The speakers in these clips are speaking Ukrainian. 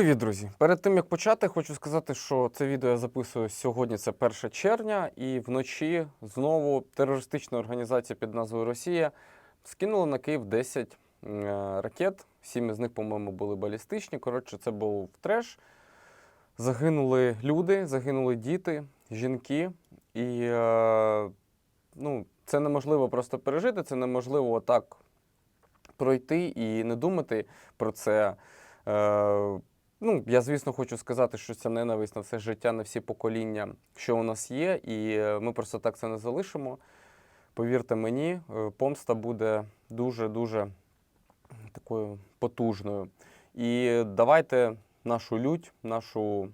Привіт, друзі! Перед тим як почати, хочу сказати, що це відео я записую сьогодні. Це 1 червня, і вночі знову терористична організація під назвою Росія скинула на Київ 10 е, ракет. Сім із них, по-моєму, були балістичні. Коротше, це був треш. Загинули люди, загинули діти, жінки. І е, ну, це неможливо просто пережити, це неможливо отак пройти і не думати про це. Е, Ну, я, звісно, хочу сказати, що ця ненависть на все життя, на всі покоління, що у нас є, і е, ми просто так це не залишимо. Повірте мені, е, помста буде дуже-дуже такою потужною. І давайте нашу лють, нашу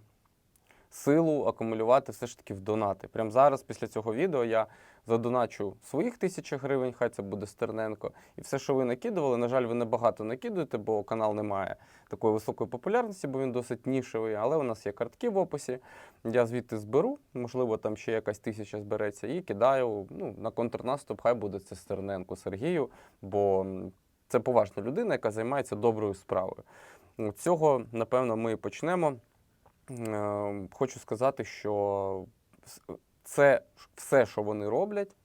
силу акумулювати все ж таки в донати. Прямо зараз, після цього відео, я задоначу своїх тисячі гривень, хай це буде Стерненко. І все, що ви накидували, на жаль, ви небагато накидуєте, бо канал не має такої високої популярності, бо він досить нішевий. Але у нас є картки в описі. Я звідти зберу, можливо, там ще якась тисяча збереться, і кидаю ну, на контрнаступ. Хай буде це Стерненко Сергію, бо це поважна людина, яка займається доброю справою. Цього, напевно, ми і почнемо. Е, Хочу сказати, що це все, що вони роблять,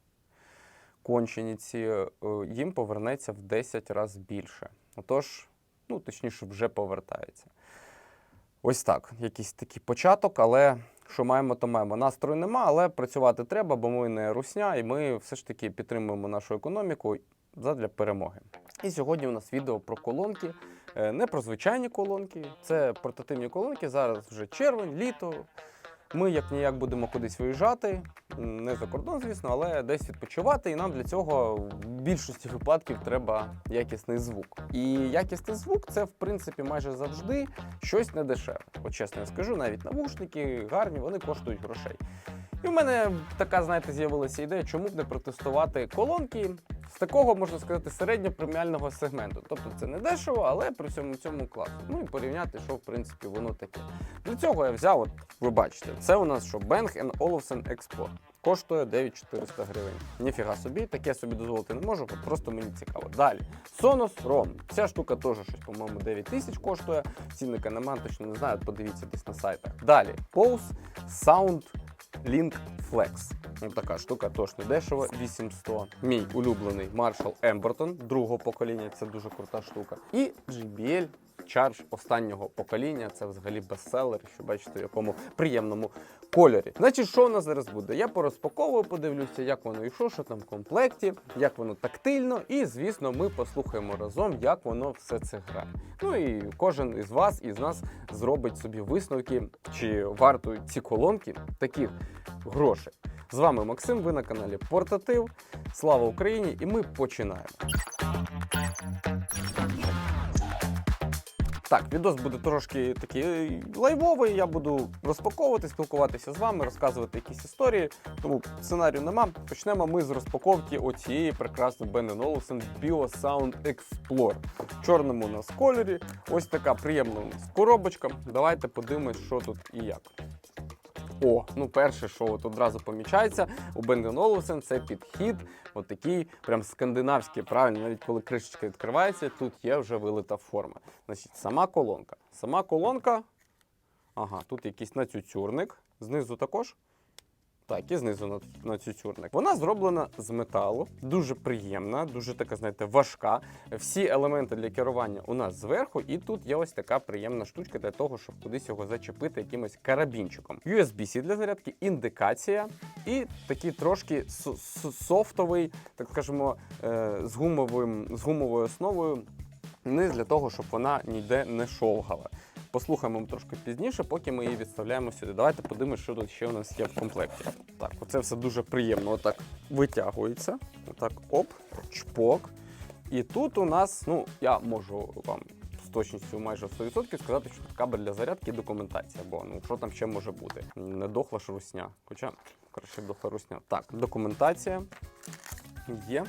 кончені ці, е, їм повернеться в 10 разів більше. Отож, ну, точніше, вже повертається. Ось так, якийсь такий початок, але що маємо, то маємо. Настрою нема, але працювати треба, бо ми не русня, і ми все ж таки підтримуємо нашу економіку задля перемоги. І сьогодні у нас відео про колонки. Е, Не про звичайні колонки, це портативні колонки. Зараз вже червень, літо. Ми як ніяк будемо кудись виїжджати, не за кордон, звісно, але десь відпочивати. І нам для цього в більшості випадків треба якісний звук. І якісний звук це в принципі майже завжди щось недешеве. От чесно я скажу, навіть навушники гарні, вони коштують грошей. І в мене така, знаєте, з'явилася ідея, чому б не протестувати колонки з такого, можна сказати, середньопреміального сегменту. Тобто це не дешево, але при всьому цьому класно. Ну і порівняти, що в принципі воно таке. Для цього я взяв, от ви бачите, це у нас що Bang Olufsen Export. Коштує 9400 гривень. Ніфіга собі, таке собі дозволити не можу, просто мені цікаво. Далі. Sonos ROM. Ця штука теж щось, по-моєму, 9 тисяч коштує. Цінника нема, точно не знаю, подивіться десь на сайтах. Далі. Pulse Sound Link Flex. Ось така штука тож не дешево, 800. Мій улюблений Marshall Emberton другого покоління, це дуже крута штука. І JBL Charge останнього покоління. Це взагалі бестселер, що бачите, в якому приємному кольорі. Значить, що у нас зараз буде? Я порозпаковую, подивлюся, як воно і що, що там в комплекті, як воно тактильно, і звісно, ми послухаємо разом, як воно все це грає. Ну і кожен із вас із нас зробить собі висновки, чи варто ці колонки таких грошей. З вами Максим, ви на каналі Портатив. Слава Україні! І ми починаємо. Так, відос буде трошки такий лайвовий. Я буду розпаковувати, спілкуватися з вами, розказувати якісь історії. Тому сценарію нема. Почнемо ми з розпаковки оцієї прекрасної Bang Olufsen Bio Sound Explorer. В чорному у нас кольорі. Ось така приємна у нас коробочка. Давайте подивимось, що тут і як. О, ну перше, що от одразу помічається у Bang Олсен, це підхід, от такий прям скандинавський, правильно, навіть коли кришечка відкривається, тут є вже вилита форма. Значить, сама колонка. Сама колонка. Ага, тут якийсь нацюцюрник. Знизу також. Так, і знизу на, на цюцюрник. Вона зроблена з металу, дуже приємна, дуже така, знаєте, важка. Всі елементи для керування у нас зверху, і тут є ось така приємна штучка для того, щоб кудись його зачепити якимось карабінчиком. USB-C для зарядки, індикація і такий трошки со- со- софтовий, так скажемо, е, з, гумовим, з гумовою основою. Низ для того, щоб вона ніде не шовгала. Послухаємо трошки пізніше, поки ми її відставляємо сюди. Давайте подивимося, що тут ще у нас є в комплекті. Так, оце все дуже приємно. Отак витягується. Отак, оп, чпок. І тут у нас, ну, я можу вам з точністю майже 100% сказати, що тут кабель для зарядки і документація, бо ну що там ще може бути? Не дохла ж русня. Хоча краще дохла русня. Так, документація є.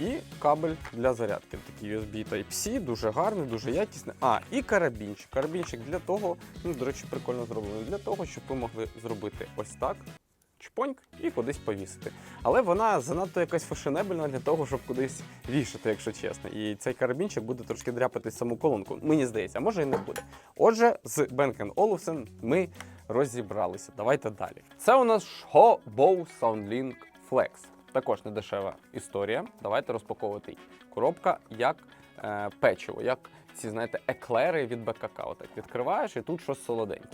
І кабель для зарядки. Такий USB Type-C, дуже гарний, дуже якісний. А, і карабінчик. Карабінчик для того, ну, до речі, прикольно зроблений, для того, щоб ви могли зробити ось так. чпоньк і кудись повісити. Але вона занадто якась фешенебельна для того, щоб кудись вішати, якщо чесно. І цей карабінчик буде трошки дряпати саму колонку. Мені здається, може і не буде. Отже, з Bang Olufsen ми розібралися. Давайте далі. Це у нас Sho Bow Soundlink Flex. Також недешева історія. Давайте розпаковувати її. Коробка як е, печиво, як ці, знаєте, еклери від БКК. Отак відкриваєш і тут щось солоденьке.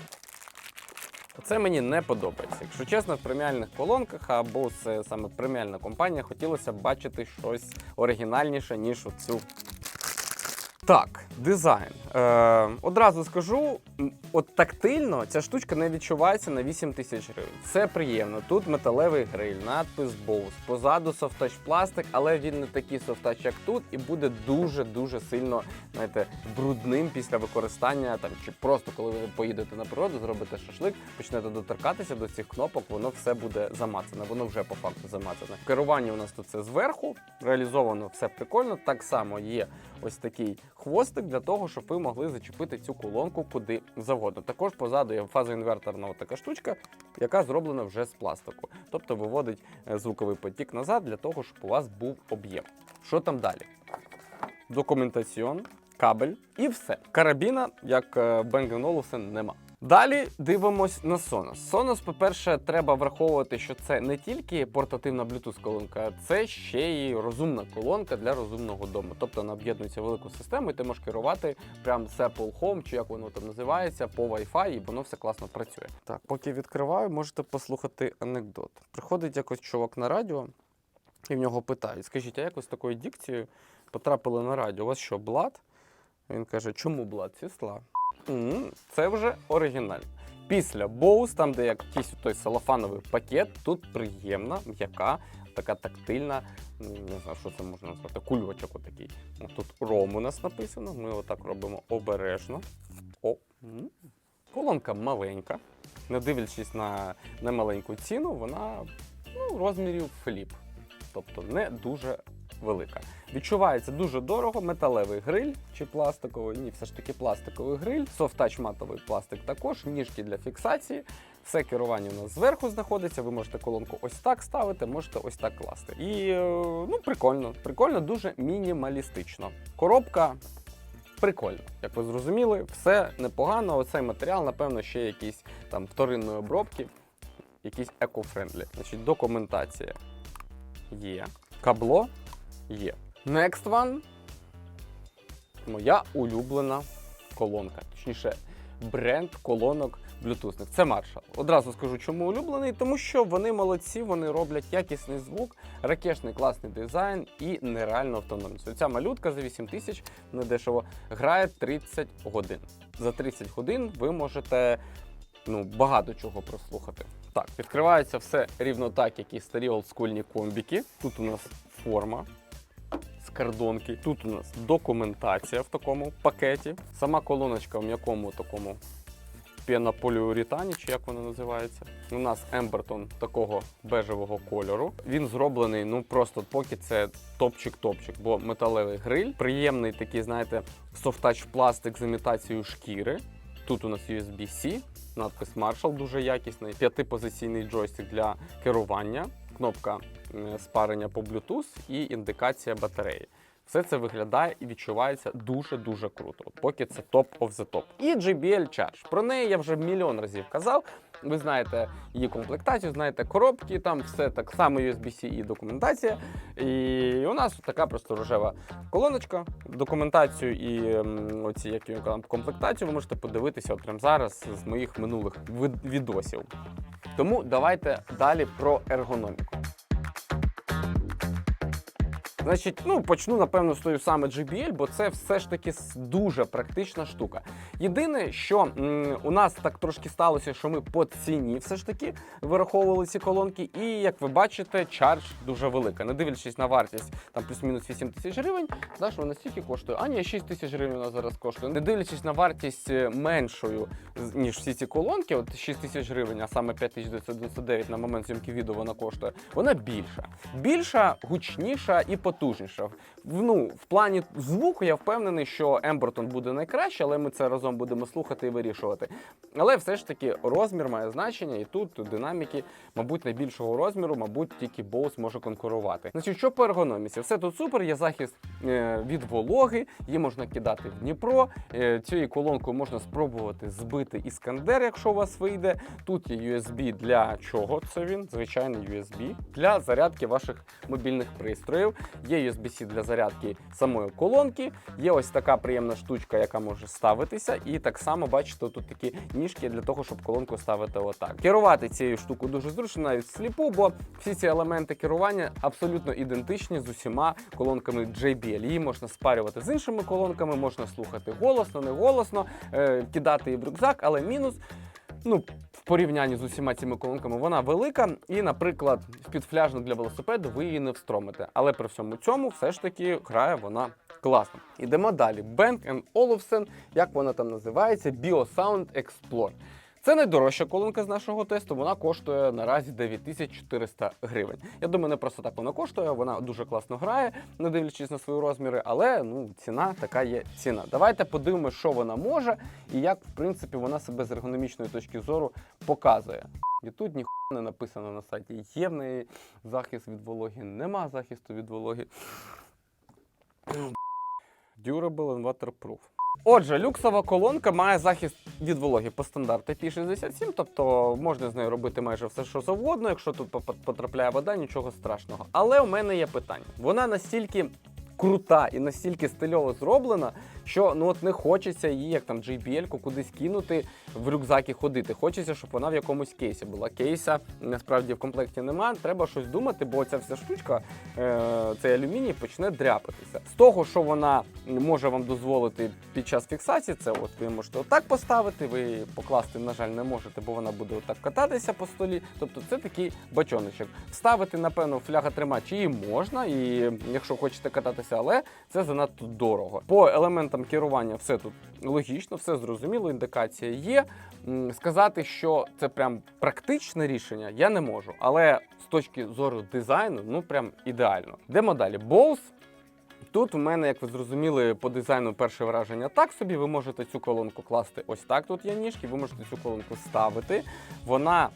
Це мені не подобається. Якщо чесно, в преміальних колонках або це саме преміальна компанія, хотілося б бачити щось оригінальніше, ніж оцю. Так, дизайн. Е, одразу скажу, от тактильно ця штучка не відчувається на 8 тисяч гривень. Це приємно. Тут металевий гриль, надпис Bose, позаду софтач пластик, але він не такий софтач, як тут, і буде дуже-дуже сильно знаєте, брудним після використання. Там чи просто коли ви поїдете на природу, зробите шашлик, почнете доторкатися до цих кнопок, воно все буде замацане. Воно вже по факту замацане. Керування у нас тут це зверху, реалізовано все прикольно. Так само є ось такий хвостик для того, щоб ви могли зачепити цю колонку куди завгодно. Також позаду є фазоінверторна така штучка, яка зроблена вже з пластику. Тобто виводить е, звуковий потік назад для того, щоб у вас був об'єм. Що там далі? Документаціон, кабель і все. Карабіна, як е, Bang Olufsen, нема. Далі дивимось на Sonos. Sonos, по-перше, треба враховувати, що це не тільки портативна Bluetooth колонка, це ще й розумна колонка для розумного дому. Тобто вона об'єднується в велику систему, і ти можеш керувати прямо з Apple Home, чи як воно там називається, по Wi-Fi, і воно все класно працює. Так, поки відкриваю, можете послухати анекдот. Приходить якось чувак на радіо, і в нього питають: скажіть, а як ви з такою дикцією потрапили на радіо? У вас що, блат? Він каже, чому блат? Сісла. Це вже оригінально. Після Bose, там, де якийсь той салофановий пакет, тут приємна, м'яка, така тактильна, не знаю, що це можна назвати, кульочок отакий. Тут ром у нас написано, ми отак робимо обережно. О. Колонка маленька, не дивлячись на немаленьку ціну, вона ну, розмірів фліп, тобто не дуже велика. Відчувається дуже дорого, металевий гриль чи пластиковий, ні, все ж таки пластиковий гриль, софтач матовий пластик також, ніжки для фіксації. Все керування у нас зверху знаходиться. Ви можете колонку ось так ставити, можете ось так класти. І е, ну, прикольно, прикольно, дуже мінімалістично. Коробка. Прикольно, як ви зрозуміли, все непогано. Оцей матеріал, напевно, ще якісь там вторинної обробки, якісь еко-френдлі. Значить, документація є. Кабло є. Next one. Моя улюблена колонка. Точніше, бренд колонок блютусних. Це Marshall. Одразу скажу, чому улюблений, тому що вони молодці, вони роблять якісний звук, ракешний класний дизайн і нереальну автономність. Оця малютка за 8 тисяч недешево грає 30 годин. За 30 годин ви можете ну, багато чого прослухати. Так, відкривається все рівно так, як і старі олдскульні комбіки. Тут у нас форма з кардонки. Тут у нас документація в такому пакеті. Сама колоночка в м'якому такому пенополіуретані, чи як воно називається. У нас Ембертон такого бежевого кольору. Він зроблений, ну просто поки це топчик-топчик, бо металевий гриль, приємний такий, знаєте, софтач пластик з імітацією шкіри. Тут у нас USB-C, надпис Marshall дуже якісний, п'ятипозиційний джойстик для керування, кнопка спарення по Bluetooth і індикація батареї. Все це виглядає і відчувається дуже-дуже круто. Поки це топ of the top. І JBL Charge. Про неї я вже мільйон разів казав. Ви знаєте її комплектацію, знаєте коробки, там все так само USB-C і документація. І у нас така просто рожева колоночка. Документацію і оці як я казав, комплектацію ви можете подивитися от прямо зараз з моїх минулих відосів. Тому давайте далі про ергономіку. Значить, ну почну напевно з тою саме JBL, бо це все ж таки дуже практична штука. Єдине, що м, у нас так трошки сталося, що ми по ціні все ж таки вираховували ці колонки, і як ви бачите, чардж дуже велика. Не дивлячись на вартість там плюс-мінус 8 тисяч гривень, знаєш, вона стільки коштує. А ні, 6 тисяч гривень вона зараз коштує. Не дивлячись на вартість е, меншою, ніж всі ці колонки, от 6 тисяч гривень, а саме 5999 на момент зйомки відео вона коштує. Вона більша. Більша, гучніша і найпотужніша. В- Ну, в плані звуку я впевнений, що Ембертон буде найкраще, але ми це разом будемо слухати і вирішувати. Але все ж таки розмір має значення, і тут динаміки, мабуть, найбільшого розміру, мабуть, тільки Bose може конкурувати. Значить, що по ергономіці? Все тут супер, є захист е, від вологи, її можна кидати в Дніпро. Е, цією колонкою можна спробувати збити іскандер, якщо у вас вийде. Тут є USB для чого це він? Звичайний USB для зарядки ваших мобільних пристроїв. Є USB-C для зарядки самої колонки. Є ось така приємна штучка, яка може ставитися. І так само бачите, тут такі ніжки для того, щоб колонку ставити отак. Керувати цією штукою дуже зручно, навіть сліпу, бо всі ці елементи керування абсолютно ідентичні з усіма колонками JBL. Її можна спарювати з іншими колонками, можна слухати голосно, не голосно, е, кидати її в рюкзак, але мінус. Ну, порівнянні з усіма цими колонками вона велика, і, наприклад, в підфляжну для велосипеду ви її не встромите. Але при всьому цьому все ж таки грає вона класно. Ідемо далі. Bang Olufsen, як вона там називається, BioSound Explore. Це найдорожча колонка з нашого тесту. Вона коштує наразі 9400 гривень. Я думаю, не просто так вона коштує. Вона дуже класно грає, не дивлячись на свої розміри, але ну ціна така є ціна. Давайте подивимося, що вона може і як в принципі вона себе з ергономічної точки зору показує. І тут ніхуя не написано на сайті. Є в неї захист від вологи, нема захисту від вологи. Durable and waterproof. Отже, люксова колонка має захист від вологи по стандарту P67, тобто можна з нею робити майже все, що завгодно. Якщо тут потрапляє вода, нічого страшного. Але у мене є питання. Вона настільки крута і настільки стильово зроблена, що ну от не хочеться її, як там JBL-ку, кудись кинути в рюкзак і ходити. Хочеться, щоб вона в якомусь кейсі була. Кейса насправді в комплекті немає. Треба щось думати, бо ця вся штучка, е, цей алюміній почне дряпатися. З того, що вона може вам дозволити під час фіксації, це от ви можете отак поставити, ви покласти, на жаль, не можете, бо вона буде отак кататися по столі. Тобто це такий бачоночок. Вставити, напевно, фляготримач її можна, і якщо хочете кататися, але це занадто дорого. По елементам керування все тут логічно, все зрозуміло, індикація є. Сказати, що це прям практичне рішення, я не можу. Але з точки зору дизайну, ну прям ідеально. Йдемо далі. Bose Тут у мене, як ви зрозуміли, по дизайну перше враження так собі. Ви можете цю колонку класти ось так. Тут є ніжки, ви можете цю колонку ставити. Вона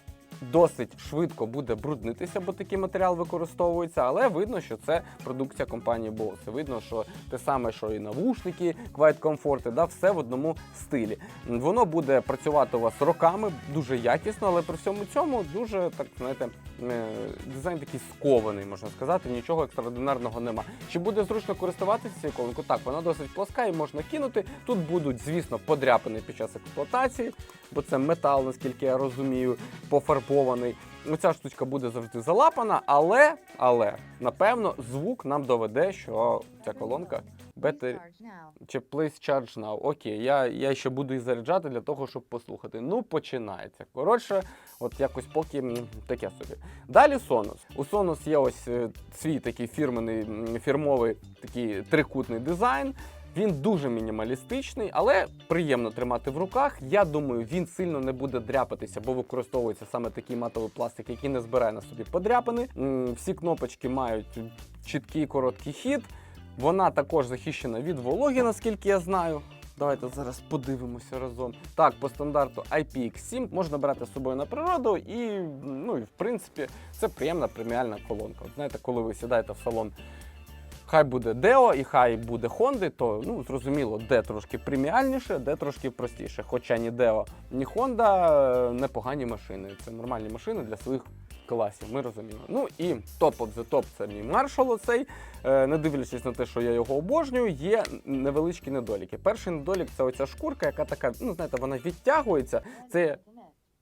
досить швидко буде бруднитися, бо такий матеріал використовується, але видно, що це продукція компанії Bose. Видно, що те саме, що і навушники, Quiet Comfort, да, все в одному стилі. Воно буде працювати у вас роками, дуже якісно, але при всьому цьому дуже так знаєте, е, дизайн такий скований, можна сказати, нічого екстраординарного нема. Чи буде зручно користуватися цією колонкою? Так, вона досить плоска і можна кинути. Тут будуть, звісно, подряпини під час експлуатації, бо це метал, наскільки я розумію, пофарбований. Ну, ця штучка буде завжди залапана, але, але, напевно, звук нам доведе, що ця колонка better чи Please Charge Now. Окей, я, я ще буду їх заряджати для того, щоб послухати. Ну, починається. Коротше, от якось поки таке собі. Далі Sonos. У Sonos є ось е, свій такий фірменний, фірмовий такий трикутний дизайн. Він дуже мінімалістичний, але приємно тримати в руках. Я думаю, він сильно не буде дряпатися, бо використовується саме такий матовий пластик, який не збирає на собі подряпини. Всі кнопочки мають чіткий короткий хід. Вона також захищена від вологи, наскільки я знаю. Давайте зараз подивимося разом. Так, по стандарту IPX7 можна брати з собою на природу, і ну і в принципі це приємна преміальна колонка. От знаєте, коли ви сідаєте в салон, хай буде Deo і хай буде Honda, то ну зрозуміло, де трошки преміальніше, де трошки простіше. Хоча ні Deo, ні Honda е, непогані машини. Це нормальні машини для своїх класів, ми розуміємо. Ну і топ of the top це мій Marshall оцей. Е, Не дивлячись на те, що я його обожнюю, є невеличкі недоліки. Перший недолік це оця шкурка, яка така, ну знаєте, вона відтягується. Це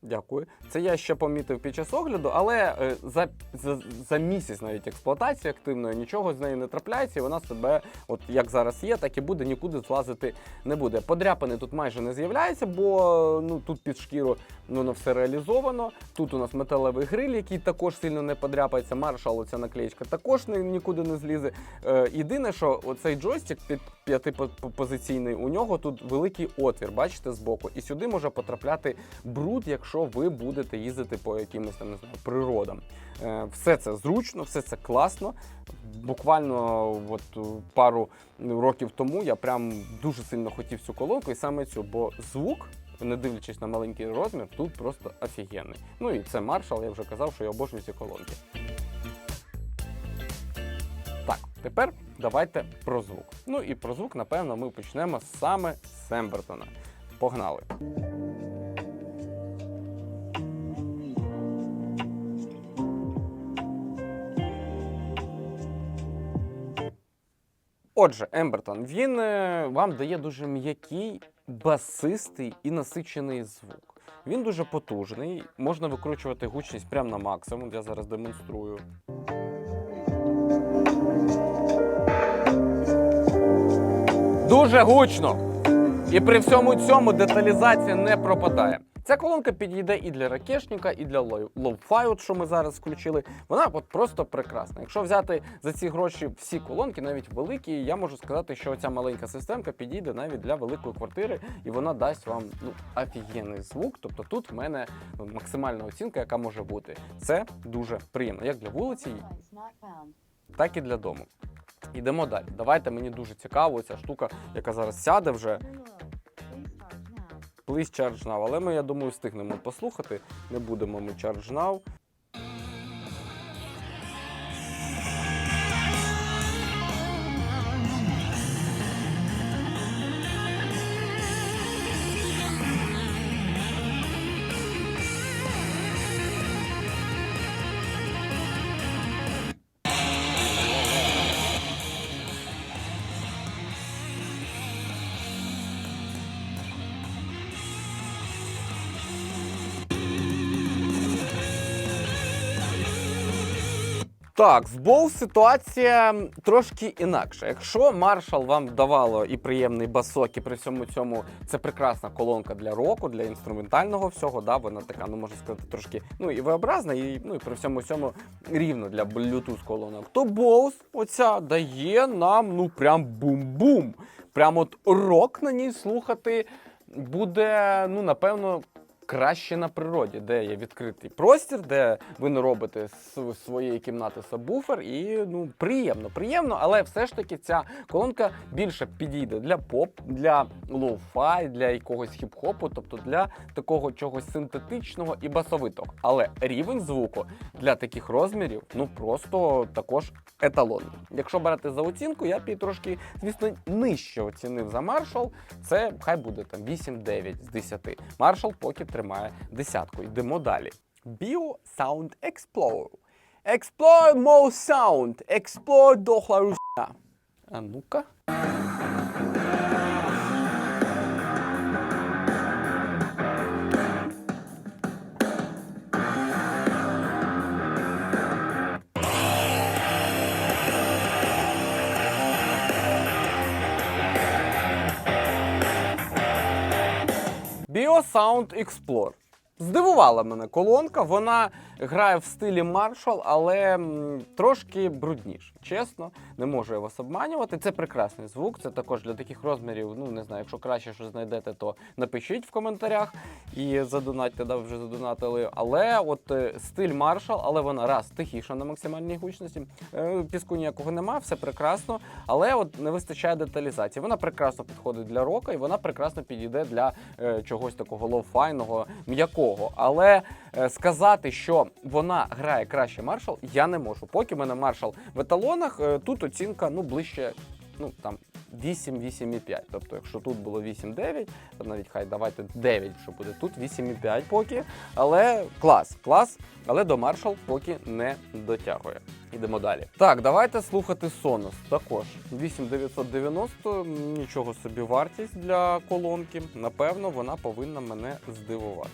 Дякую. Це я ще помітив під час огляду, але е, за, за, за місяць навіть експлуатації активної нічого з нею не трапляється, і вона себе, от як зараз є, так і буде, нікуди злазити не буде. Подряпини тут майже не з'являється, бо ну тут під шкіру ну, воно все реалізовано. Тут у нас металевий гриль, який також сильно не подряпається. Маршал, оця наклеєчка також ні- нікуди не злізе. Е, єдине, що оцей джойстик під п'ятипозиційний, у нього тут великий отвір, бачите, збоку. І сюди може потрапляти бруд, якщо якщо ви будете їздити по якимось там не знаю природам. Е, Все це зручно, все це класно. Буквально от пару років тому я прям дуже сильно хотів цю колонку, і саме цю, бо звук. Не дивлячись на маленький розмір, тут просто офігенний. Ну і це Marshall, я вже казав, що я обожнюю ці колонки. Так, тепер давайте про звук. Ну і про звук, напевно, ми почнемо саме з Сембертона. Погнали! Отже, Ембертон, він е, вам дає дуже м'який, басистий і насичений звук. Він дуже потужний, можна викручувати гучність прямо на максимум. Я зараз демонструю. Дуже гучно. І при всьому цьому деталізація не пропадає. Ця колонка підійде і для ракешника, і для лоу- лоу-фай, от що ми зараз включили. Вона от просто прекрасна. Якщо взяти за ці гроші всі колонки, навіть великі, я можу сказати, що ця маленька системка підійде навіть для великої квартири, і вона дасть вам ну офігенний звук. Тобто тут в мене максимальна оцінка, яка може бути. Це дуже приємно, як для вулиці, так і для дому. Ідемо далі. Давайте мені дуже цікаво ця штука, яка зараз сяде вже. Please Charge Now. Але ми, я думаю, встигнемо послухати. Не будемо ми Charge Now. Так, з Bose ситуація трошки інакша. Якщо Marshall вам давало і приємний басок, і при всьому цьому це прекрасна колонка для року, для інструментального всього, да, вона така, ну можна сказати, трошки ну і V-образна, і ну і при всьому цьому рівно для Bluetooth колонок, то Bose оця дає нам ну прям бум-бум. Прям от рок на ній слухати буде, ну напевно, краще на природі, де є відкритий простір, де ви не робите з своєї кімнати сабвуфер, і ну приємно, приємно, але все ж таки ця колонка більше підійде для поп, для лоу-фай, для якогось хіп-хопу, тобто для такого чогось синтетичного і басовитого. Але рівень звуку для таких розмірів ну просто також еталонний. Якщо брати за оцінку, я б трошки, звісно, нижче оцінив за Marshall. Це хай буде там 8-9 з 10. Marshall поки тримає десятку. Йдемо далі. Bio Sound Explorer. Explore more sound. Explore дохла русня. А ну-ка. Sound Explorer. Здивувала мене колонка. Вона грає в стилі Marshall, але трошки брудніше. Чесно, не можу я вас обманювати. Це прекрасний звук. Це також для таких розмірів. Ну не знаю, якщо краще щось знайдете, то напишіть в коментарях і задонатьте, да, вже задонатили. Але от е, стиль Marshall, але вона раз тихіша на максимальній гучності. Е, Піску ніякого нема, все прекрасно. Але от не вистачає деталізації. Вона прекрасно підходить для рока, і вона прекрасно підійде для е, чогось такого лоу-файного, м'якого. Але е, сказати, що вона грає краще Marshall, я не можу. Поки в мене Marshall в еталонах, е, тут оцінка ну ближче. Ну там 8-8,5. Тобто, якщо тут було 8-9, то навіть хай давайте 9, що буде тут 8,5 поки. Але клас, клас. Але до Marshall поки не дотягує. Ідемо далі. Так, давайте слухати Sonos. Також 8990, нічого собі вартість для колонки. Напевно, вона повинна мене здивувати.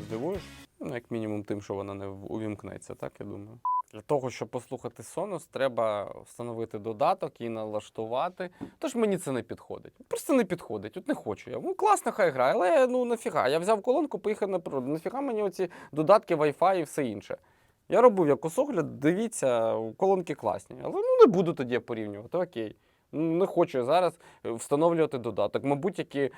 Здивуєш? Ну, як мінімум, тим, що вона не увімкнеться, так я думаю. Для того, щоб послухати Sonos, треба встановити додаток і налаштувати. Тож мені це не підходить. Просто не підходить. От не хочу я. Ну класно, хай грає, але ну нафіга. Я взяв колонку, поїхав на природу. Нафіга мені оці додатки, Wi-Fi і все інше. Я робив якось огляд, дивіться, колонки класні. Але ну не буду тоді порівнювати. Окей. Не хоче зараз е, встановлювати додаток. Мабуть, які е,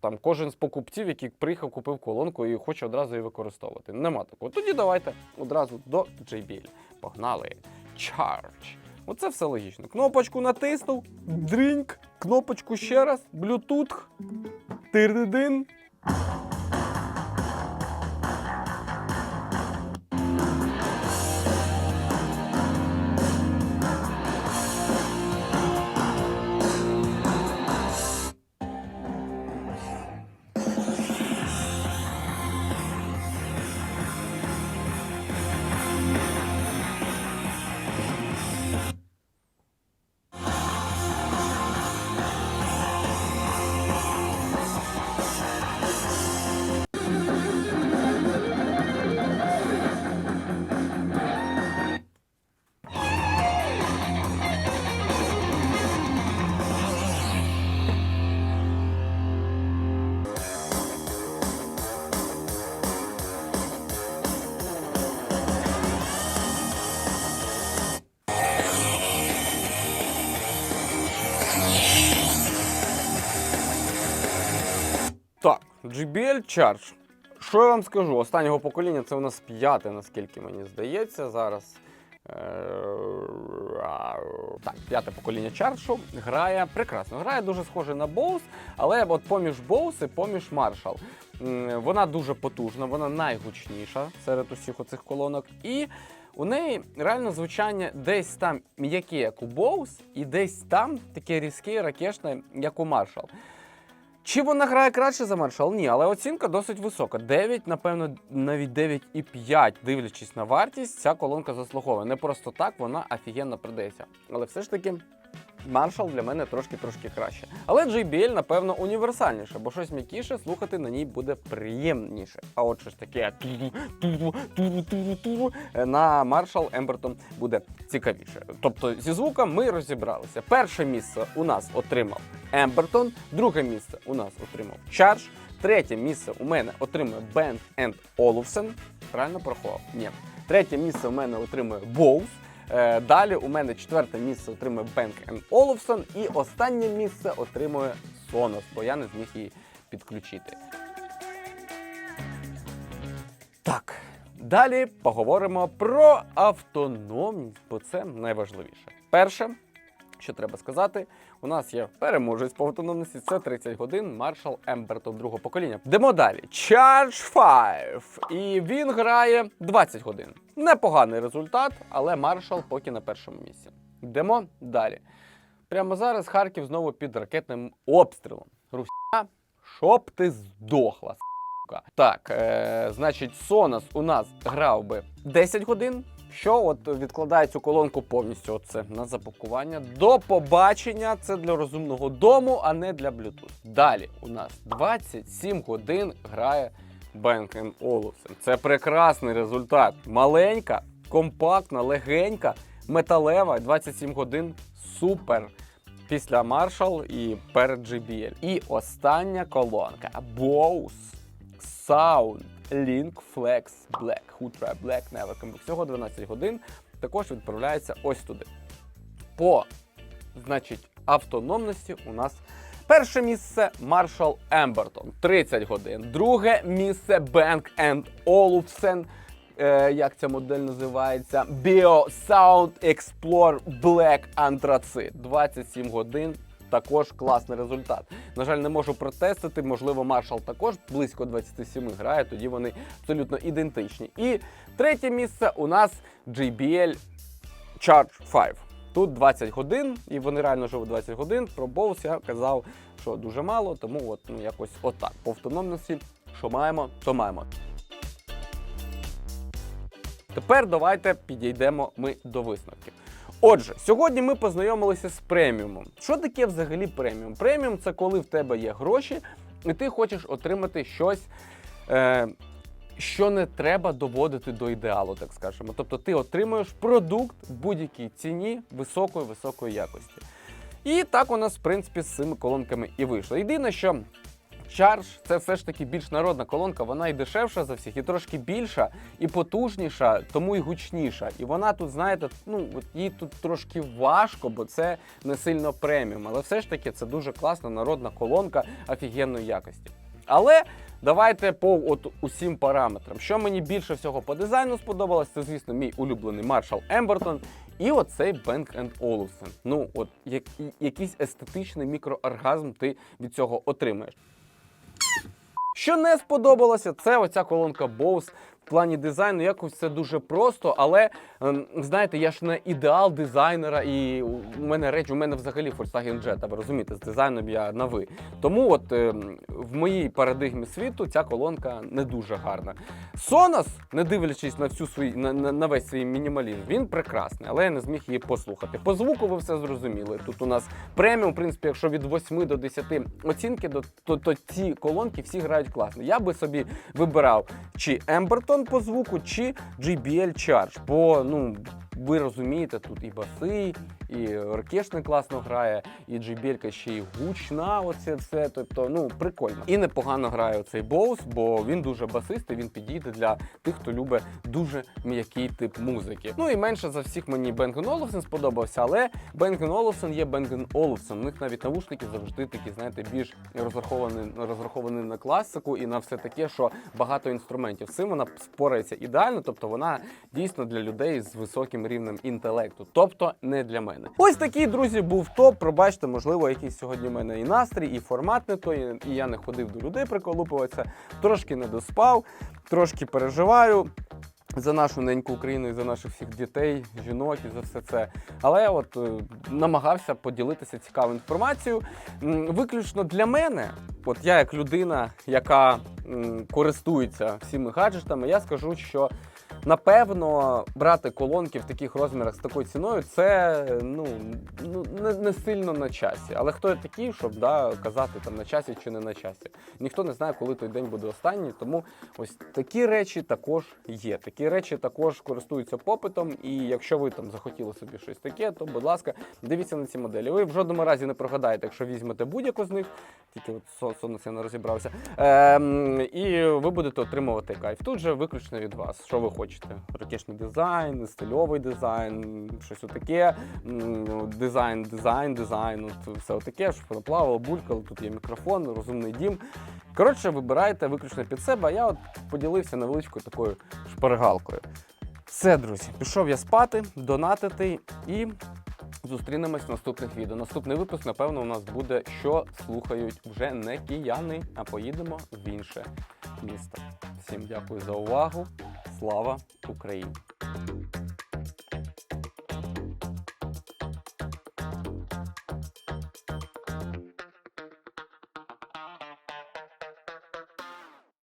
там кожен з покупців, який приїхав, купив колонку і хоче одразу її використовувати. Нема такого. Тоді давайте одразу до JBL. Погнали. Charge. Оце все логічно. Кнопочку натиснув, дрінк, кнопочку ще раз, Bluetooth, тирдидин. JBL Charge. Що я вам скажу? Останнього покоління це у нас п'яте, наскільки мені здається, зараз. Е, Так, п'яте покоління Charge грає прекрасно. Грає дуже схоже на Bose, але от поміж Bose і поміж Marshall. М, Вона дуже потужна, вона найгучніша серед усіх оцих колонок. І у неї реально звучання десь там м'яке, як у Bose, і десь там таке різке, ракешне, як у Marshall. Чи вона грає краще за маршал? Ні, але оцінка досить висока. 9, напевно, навіть 9,5, дивлячись на вартість, ця колонка заслуговує. Не просто так вона офігенно продається. Але все ж таки. Marshall для мене трошки-трошки краще. Але JBL, напевно, універсальніше, бо щось м'якіше слухати на ній буде приємніше. А от щось таке ту-ту-ту-ту-ту-ту на Marshall Emberton буде цікавіше. Тобто зі звуком ми розібралися. Перше місце у нас отримав Emberton, друге місце у нас отримав Charge, третє місце у мене отримує Bang Olufsen. Правильно порахував? Ні. Третє місце у мене отримує Bose. Е, Далі у мене четверте місце отримує Bank Olufsen і останнє місце отримує Sonos, бо я не зміг її підключити. Так, далі поговоримо про автономність, бо це найважливіше. Перше, що треба сказати, у нас є переможець по автономності, це 30 годин Marshall Emberton другого покоління. Йдемо далі. Charge 5. І він грає 20 годин. Непоганий результат, але Marshall поки на першому місці. Йдемо далі. Прямо зараз Харків знову під ракетним обстрілом. Руся, щоб ти здохла. Так, е, значить, Sonos у нас грав би 10 годин. Що от відкладає цю колонку повністю оце на запакування. До побачення це для розумного дому, а не для Bluetooth. Далі у нас 27 годин грає Bang Olufsen. Це прекрасний результат. Маленька, компактна, легенька, металева. 27 годин супер. Після Marshall і перед JBL. І остання колонка Bose Sound Link Flex Black. Ultra Black Back. Всього 12 годин. Також відправляється ось туди. По значить, автономності у нас перше місце Marshall Emberton 30 годин. Друге місце Bang Olufsen. Е, як ця модель називається? Bio Sound Explorer Black Anthracite. 27 годин. Також класний результат. На жаль, не можу протестити. Можливо, Marshall також близько 27 грає, тоді вони абсолютно ідентичні. І третє місце у нас JBL Charge 5. Тут 20 годин, і вони реально живуть 20 годин. Про Bose я казав, що дуже мало, тому от ну якось отак. По автономності, що маємо, то маємо. Тепер давайте підійдемо ми до висновків. Отже, сьогодні ми познайомилися з преміумом. Що таке взагалі преміум? Преміум це коли в тебе є гроші, і ти хочеш отримати щось. Е, що не треба доводити до ідеалу, так скажемо. Тобто ти отримуєш продукт в будь-якій ціні високої високої якості. І так у нас, в принципі, з цими колонками і вийшло. Єдине, що Charge це все ж таки більш народна колонка, вона і дешевша за всіх, і трошки більша, і потужніша, тому і гучніша. І вона тут, знаєте, ну от їй тут трошки важко, бо це не сильно преміум. Але все ж таки це дуже класна народна колонка офігенної якості. Але давайте по от усім параметрам. Що мені більше всього по дизайну сподобалось, це, звісно, мій улюблений Marshall Emberton і оцей Bang Olufsen. Ну, от як, якийсь естетичний мікрооргазм ти від цього отримаєш. Що не сподобалося, це оця колонка Bose. В плані дизайну якось це дуже просто, але ем, знаєте, я ж не ідеал дизайнера, і у мене реч, у мене взагалі Volkswagen Jetta, ви розумієте, з дизайном я на ви. Тому от ем, в моїй парадигмі світу ця колонка не дуже гарна. Sonos, не дивлячись на всю свій на, на весь свій мінімалізм, він прекрасний, але я не зміг її послухати. По звуку ви все зрозуміли. Тут у нас преміум, в принципі, якщо від 8 до 10 оцінки, то, то, то ці колонки всі грають класно. Я би собі вибирав чи Emberton по звуку, чи JBL Charge. Бо ну ви розумієте, тут і баси, і оркестр класно грає, і JBL ще й гучна. Оце все. Тобто, ну прикольно. І непогано грає цей Bose, бо він дуже басистий, він підійде для тих, хто любить дуже м'який тип музики. Ну і менше за всіх мені Bang Olufsen сподобався, але Bang Olufsen є Bang Olufsen. У них навіть навушники завжди такі, знаєте, більш розраховані, розраховані на класику і на все таке, що багато інструментів. З цим вона спорається ідеально, тобто вона дійсно для людей з високим інтелекту, тобто не для мене. Ось такий, друзі, був топ. Пробачте, можливо, якийсь сьогодні в мене і настрій, і формат не той, і я не ходив до людей приколупуватися, трошки не доспав, трошки переживаю. За нашу неньку Україну і за наших всіх дітей, жінок і за все це. Але от е, намагався поділитися цікавою інформацією. Виключно для мене, от я як людина, яка користується всіми гаджетами, я скажу, що напевно брати колонки в таких розмірах з такою ціною, це ну, ну не, не сильно на часі. Але хто я такий, щоб да, казати там на часі чи не на часі? Ніхто не знає, коли той день буде останній. Тому ось такі речі також є. Такі речі також користуються попитом. І якщо ви там захотіли собі щось таке, то будь ласка, дивіться на ці моделі. Ви в жодному разі не прогадаєте, якщо візьмете будь-яку з них, тільки от со- Sonos я не розібрався. Ем, і ви будете отримувати кайф. Тут же виключно від вас, що ви хочете. Ракешний дизайн, стильовий дизайн, щось отаке. Дизайн, дизайн, дизайн. От все отаке, щоб воно плавало, булькало. Тут є мікрофон, розумний дім. Коротше, вибирайте виключно під себе. А я от поділився невеличкою такою шпаргалкою. Все, друзі, пішов я спати, донатити і зустрінемось в наступних відео. Наступний випуск, напевно, у нас буде, що слухають вже не кияни, а поїдемо в інше міста. Всім дякую за увагу. Слава Україні!